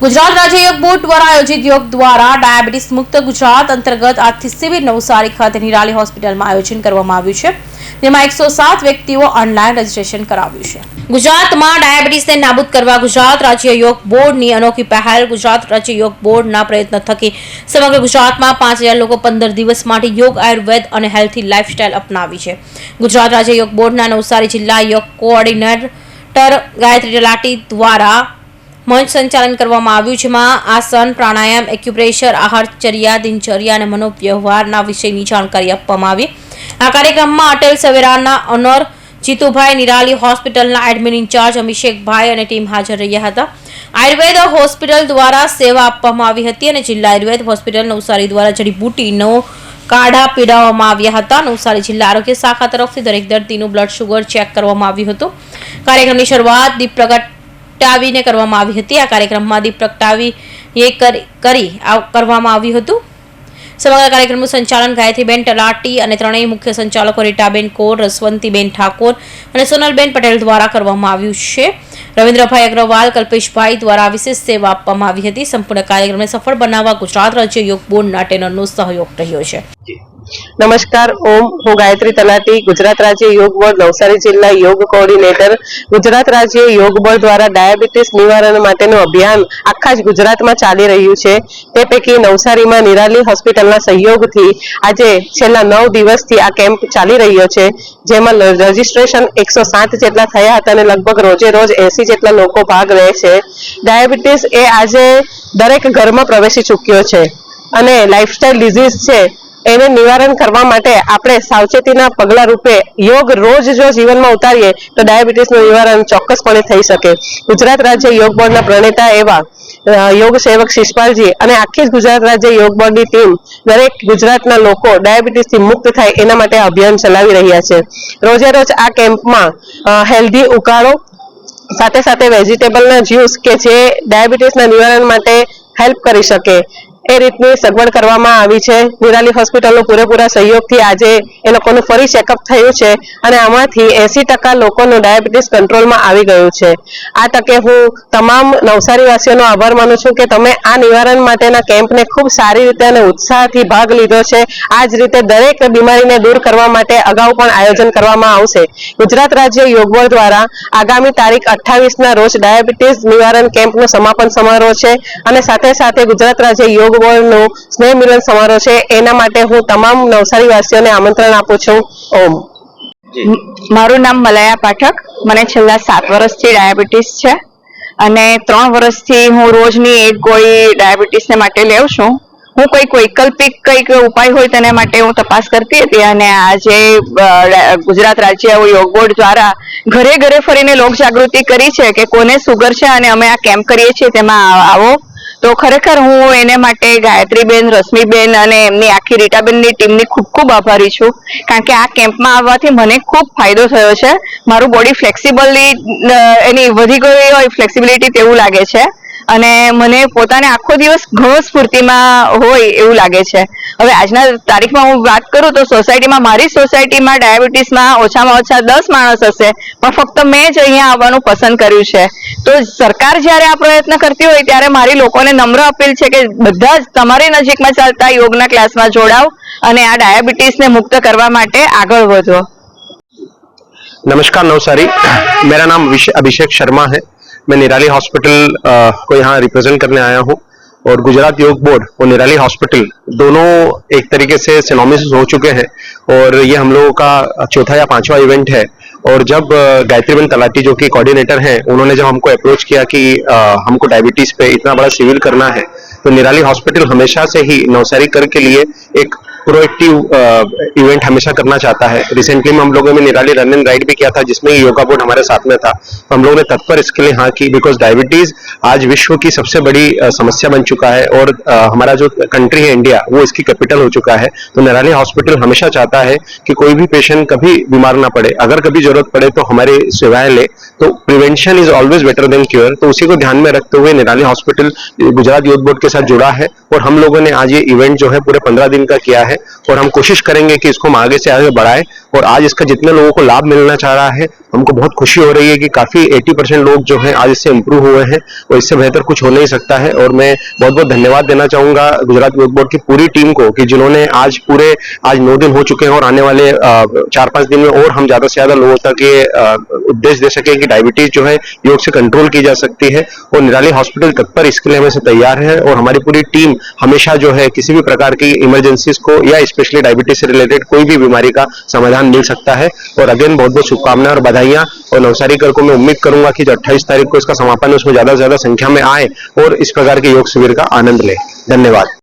ગુજરાત રાજ્ય યોગ બોર્ડ દ્વારા આયોજિત યોગ દ્વારા ડાયાબિટીસ મુક્ત ગુજરાત અંતર્ગત આજથી શિબિર નવસારી ખાતે નિરાલી હોસ્પિટલમાં આયોજન કરવામાં આવ્યું છે. જેમાં એકસો સાત વ્યક્તિઓ ઓનલાઈન રજીસ્ટ્રેશન કરાવ્યું છે. ગુજરાતમાં ડાયાબિટીસને નાબૂદ કરવા ગુજરાત રાજ્ય યોગ બોર્ડની અનોખી પહેલ. ગુજરાત રાજ્ય યોગ બોર્ડના પ્રયત્ન થકી સમગ્ર ગુજરાતમાં પાંચ હજાર લોકો પંદર દિવસ માટે યોગ, આયુર્વેદ અને હેલ્થી લાઇફસ્ટાઇલ અપનાવી છે. ગુજરાત રાજ્ય યોગ બોર્ડના નવસારી જિલ્લા યોગ કોઓર્ડિનેટર ગાયત્રી તલાટી દ્વારા મંચ સંચાલન કરવામાં આવ્યું જેમાં આસન, પ્રાણાયામ એક્યુપ્રેશર આહારચર્યા, દિનચર્યા અને મનોવ્યવહારના વિષયની જાણકારી આપવામાં આવી. આ કાર્યક્રમમાં અટલ સવેરાના ઓનર જીતુભાઈ નિરાલી હોસ્પિટલના એડમિન ઇન્ચાર્જ અભિષેકભાઈ અને ટીમ હાજર રહ્યા હતા. આયુર્વેદ હોસ્પિટલ દ્વારા સેવા આપવામાં આવી હતી અને જિલ્લા આયુર્વેદ હોસ્પિટલ નવસારી દ્વારા જડીબુટીનો કાઢા પીડાવવામાં આવ્યા હતા. નવસારી જિલ્લા આરોગ્ય શાખા તરફથી દરેક દર્દીનું બ્લડ શુગર ચેક કરવામાં આવ્યું હતું. કાર્યક્રમની શરૂઆત દીપ પ્રગટાવીને કરવામાં આવી હતી. આ કાર્યક્રમમાં દીપ એ કરી કરી કરવામાં આવ્યું હતું. સમગ્ર કાર્યક્રમનું સંચાલન ગાયત્રીબેન તલાટી અને ત્રણેય મુખ્ય સંચાલકો રીટાબેન કોર, રસવંતીબેન ઠાકોર અને સોનલબેન પટેલ દ્વારા કરવામાં આવ્યું છે. રવિન્દ્રભાઈ અગ્રવાલ, કલ્પેશભાઈ દ્વારા વિશેષ સેવા આપવામાં આવી હતી. સંપૂર્ણ કાર્યક્રમને સફળ બનાવવા ગુજરાત રાજ્ય યોગ બોર્ડના ટેનરનો સહયોગ રહ્યો છે. નમસ્કાર, ઓમ, હું ગાયત્રી તલાટી, ગુજરાત રાજ્ય યોગ બોર્ડ, નવસારી જિલ્લા યોગ કોઓર્ડિનેટર. ગુજરાત રાજ્ય યોગ બોર્ડ દ્વારા ડાયાબિટીસ નિવારણ માટેનું અભિયાન આખા જ ગુજરાતમાં ચાલી રહ્યું છે. તે પૈકી નવસારીમાં નિરાલી હોસ્પિટલના સહયોગથી આજે છેલ્લા નવ દિવસથી આ કેમ્પ ચાલી રહ્યો છે, જેમાં રજીસ્ટ્રેશન એકસો સાત જેટલા થયા હતા અને લગભગ રોજે રોજ એસી જેટલા લોકો ભાગ લે છે. ડાયાબિટીસ એ આજે દરેક ઘરમાં પ્રવેશી ચૂક્યો છે અને લાઇફસ્ટાઇલ ડિઝીઝ છે એને નિવારણ કરવા માટે આપણે સાવચેતીના પગલા રૂપે યોગ રોજ જો જીવનમાં ઉતારીએ, તો ડાયાબિટીસનું નિવારણ ચોક્કસપણે થઈ શકે. ગુજરાત રાજ્ય યોગ બોર્ડના પ્રણેતા એવા યોગ સેવક શિષપાલજી અને આખી જ ગુજરાત રાજ્ય યોગ બોર્ડની ટીમ દરેક ગુજરાતના લોકો ડાયાબિટીસથી મુક્ત થાય એના માટે અભિયાન ચલાવી રહ્યા છે. રોજે રોજ આ કેમ્પમાં હેલ્ધી ઉકાળો, સાથે સાથે વેજીટેબલના જ્યુસ કે જે ડાયાબિટીસના નિવારણ માટે હેલ્પ કરી શકે. એ રીતની સગવડ કરવામાં આવી છે. નિરાલી હોસ્પિટલનો પૂરેપૂરા સહયોગથી આજે એ લોકોનું ફરી ચેકઅપ થયું છે અને આમાંથી એસી ટકા લોકોનું ડાયાબિટીસ કંટ્રોલમાં આવી ગયું છે. આ તકે હું તમામ નવસારીવાસીઓનો આભાર માનું છું કે તમે આ નિવારણ માટેના કેમ્પને ખૂબ સારી રીતે અને ઉત્સાહથી ભાગ લીધો છે. આ જ રીતે દરેક બીમારીને દૂર કરવા માટે અગાઉ પણ આયોજન કરવામાં આવશે. ગુજરાત રાજ્ય યોગ બોર્ડ દ્વારા આગામી તારીખ અઠ્ઠાવીસના રોજ ડાયાબિટીસ નિવારણ કેમ્પનો સમાપન સમારોહ છે અને સાથે સાથે ગુજરાત રાજ્ય યોગ બોર્ડનો સ્નેહ મિલન સમારોહ છે. એના માટે હું તમામ નવસારી વાસીઓને આમંત્રણ આપું છું. ઓમ. મારું નામ મલયા પાઠક. મને છેલ્લા સાત વર્ષથી ડાયાબિટીસ છે. અને ત્રણ વર્ષથી હું રોજની એક ગોળી ડાયાબિટીસને માટે લેઉં છું. હું કોઈ વૈકલ્પિક કંઈક ઉપાય હોય તેના માટે હું તપાસ કરતી હતી અને આજે ગુજરાત રાજ્ય યોગ બોર્ડ દ્વારા ઘરે ઘરે ફરીને લોક જાગૃતિ કરી છે કે કોને સુગર છે અને અમે આ કેમ્પ કરીએ છીએ તેમાં આવો. તો ખરેખર હું એને માટે ગાયત્રીબેન, રશ્મિબેન અને એમની આખી રીટાબેનની ટીમની ખૂબ ખૂબ આભારી છું. કારણ કે આ કેમ્પમાં આવવાથી મને ખૂબ ફાયદો થયો છે. મારું બોડી ફ્લેક્સિબલી એની વધી ગઈ હોય, ફ્લેક્સિબિલિટી તેવું લાગે છે. અને મને પોતાને આખો દિવસ ઘણો સ્ફૂર્તિમાં હોય એવું લાગે છે હવે આજના તારીખમાં હું વાત કરું તો સોસાયટીમાં મારી સોસાયટીમાં ડાયાબિટીસમાં ઓછામાં ઓછા દસ માણસ હશે પણ ફક્ત મેં જ અહીંયા આવવાનું પસંદ કર્યું છે તો સરકાર જ્યારે આ પ્રયત્ન કરતી હોય ત્યારે મારી લોકોને નમ્ર અપીલ છે કે બધા જ તમારી નજીકમાં ચાલતા યોગના ક્લાસમાં જોડાવ અને આ ડાયાબિટીસને મુક્ત કરવા માટે આગળ વધો नमस्कार नवसारी मेरा नाम विश- अभिषेक शर्मा है मैं निराली हॉस्पिटल को यहाँ रिप्रेजेंट करने आया हूँ और गुजरात योग बोर्ड और निराली हॉस्पिटल दोनों एक तरीके से सिनोमिस हो चुके हैं और ये हम लोगों का चौथा या पांचवा इवेंट है। और जब गायत्रीबेन तलाटी जो कि कोऑर्डिनेटर हैं, उन्होंने जब हमको अप्रोच किया कि हमको डायबिटीज़ पे इतना बड़ा सिविल करना है तो निराली हॉस्पिटल हमेशा से ही नवसारी कर के लिए एक प्रोएक्टिव इवेंट हमेशा करना चाहता है। रिसेंटली में हम लोगों ने निराली रन एंड राइड भी किया था, जिसमें योगा बोर्ड हमारे साथ में था। तो हम लोगों ने तत्पर इसके लिए हाँ की बिकॉज़ डायबिटीज़ आज विश्व की सबसे बड़ी समस्या बन चुका है और हमारा जो कंट्री है इंडिया वो इसकी कैपिटल हो चुका है। तो निराली हॉस्पिटल हमेशा चाहता है कि कोई भी पेशेंट कभी बीमार ना पड़े। अगर कभी ज़रूरत पड़े तो हमारी सेवाएँ ले। तो prevention is always better than cure तो उसी को ध्यान में रखते हुए निराली हॉस्पिटल गुजरात यूथ बोर्ड के साथ जुड़ा है और हम लोगों ने आज ये इवेंट जो है पूरे पंद्रह दिन का किया है। और हम कोशिश करेंगे कि इसको हम आगे से आगे बढ़ाएं और आज इसका जितने लोगों को लाभ मिलना चाह रहा है, हमको बहुत खुशी हो रही है कि काफ़ी 80 परसेंट लोग जो हैं आज इससे इम्प्रूव हुए हैं और इससे बेहतर कुछ हो नहीं सकता है। और मैं बहुत बहुत धन्यवाद देना चाहूँगा गुजरात योग बोर्ड की पूरी टीम को कि जिन्होंने आज पूरे, आज नौ दिन हो चुके हैं और आने वाले चार पाँच दिन में और हम ज़्यादा से ज़्यादा लोगों तक ये उपदेश दे सके कि डायबिटीज़ जो है योग से कंट्रोल की जा सकती है और निराली हॉस्पिटल तत्पर इसके लिए हमें से तैयार है और हमारी पूरी टीम हमेशा जो है किसी भी प्रकार की इमरजेंसीज को या स्पेशली डायबिटीज़ से रिलेटेड कोई भी बीमारी का समाधान मिल सकता है। और अगेन बहुत बहुत शुभकामनाएँ और बधाइयाँ। और नवसारी कर को मैं उम्मीद करूँगा कि जो अट्ठाईस तारीख को इसका समापन उसमें ज़्यादा से ज़्यादा संख्या में आए और इस प्रकार के योग शिविर का आनंद ले। धन्यवाद।